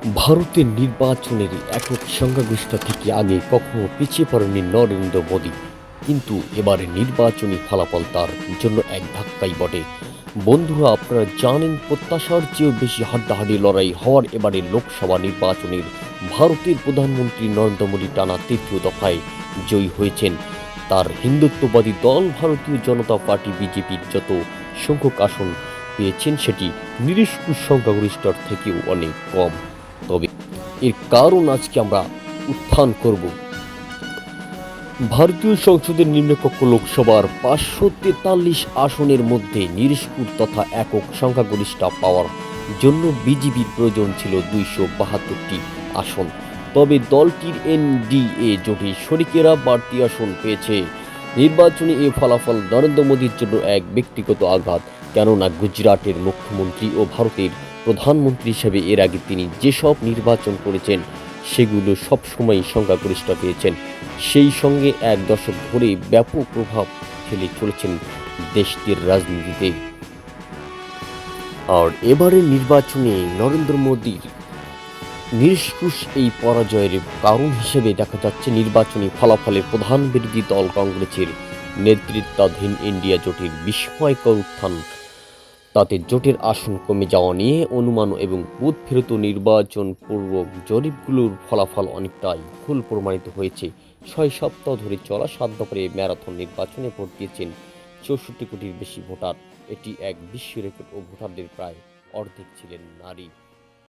ভারতের নির্বাচনের একক সংখ্যাগরিষ্ঠ থেকে আগে কখনো পিছিয়ে পড়েনি নরেন্দ্র মোদী। কিন্তু এবারে নির্বাচনী ফলাফল তার জন্য এক ধাক্কাই বটে। বন্ধুরা, আপনারা জানেন প্রত্যাশার চেয়েও বেশি হাড্ডাহাড্ডি লড়াই হওয়ার এবারে লোকসভা নির্বাচনের ভারতের প্রধানমন্ত্রী নরেন্দ্র মোদী টানা তৃতীয় দফায় জয়ী হয়েছেন। তার হিন্দুত্ববাদী দল ভারতীয় জনতা পার্টি বিজেপির যত সংখ্যক আসন পেয়েছেন, সেটি নিরস্কুশ সংখ্যাগরিষ্ঠর থেকেও অনেক কম। তবে এর কারণ আজকে আমরা উত্থান করব। ভারতীয় সংসদের নিম্নকক্ষ লোকসভার পাঁচশো তেতাল্লিশ আসনের মধ্যে নিরস্কুর তথা একক সংখ্যাগরিষ্ঠ পাওয়ার জন্য বিজেপির প্রয়োজন ছিল দুইশো বাহাত্তরটি আসন। তবে দলটির এনডিএ জোটে শরিকেরা বাড়তি আসন পেয়েছে। নির্বাচনে এ ফলাফল নরেন্দ্র মোদীর জন্য এক ব্যক্তিগত আঘাত, কেননা গুজরাটের মুখ্যমন্ত্রী ও ভারতের প্রধানমন্ত্রী হিসেবে এর আগে তিনি যেসব নির্বাচন করেছেন, সেগুলো সবসময় সংখ্যাগরিষ্ঠ পেয়েছেন। সেই সঙ্গে এক দশক ধরে ব্যাপক প্রভাব ফেলে চলেছেন দেশটির রাজনীতিতে। আর এবারের নির্বাচনে নরেন্দ্র মোদীর নিষ্কুশ এই পরাজয়ের কারণ হিসেবে দেখা যাচ্ছে নির্বাচনী ফলাফলে প্রধান বিরোধী দল কংগ্রেসের নেতৃত্বাধীন ইন্ডিয়া জোটের বিস্ময়কর উত্থান তাতে জোটের আসন কমে যাওয়া নিয়ে অনুমান এবং বুথ ফেরত নির্বাচন পূর্বক জরিপগুলোর ফলাফল অনেকটাই ভুল প্রমাণিত হয়েছে। ছয় সপ্তাহ ধরে চলা সাত দফারে ম্যারাথন নির্বাচনে ভোট দিয়েছেন চৌষট্টি কোটির বেশি ভোটার। এটি এক বিশ্ব রেকর্ড ও ভোটারদের প্রায় অর্ধেক ছিলেন নারী।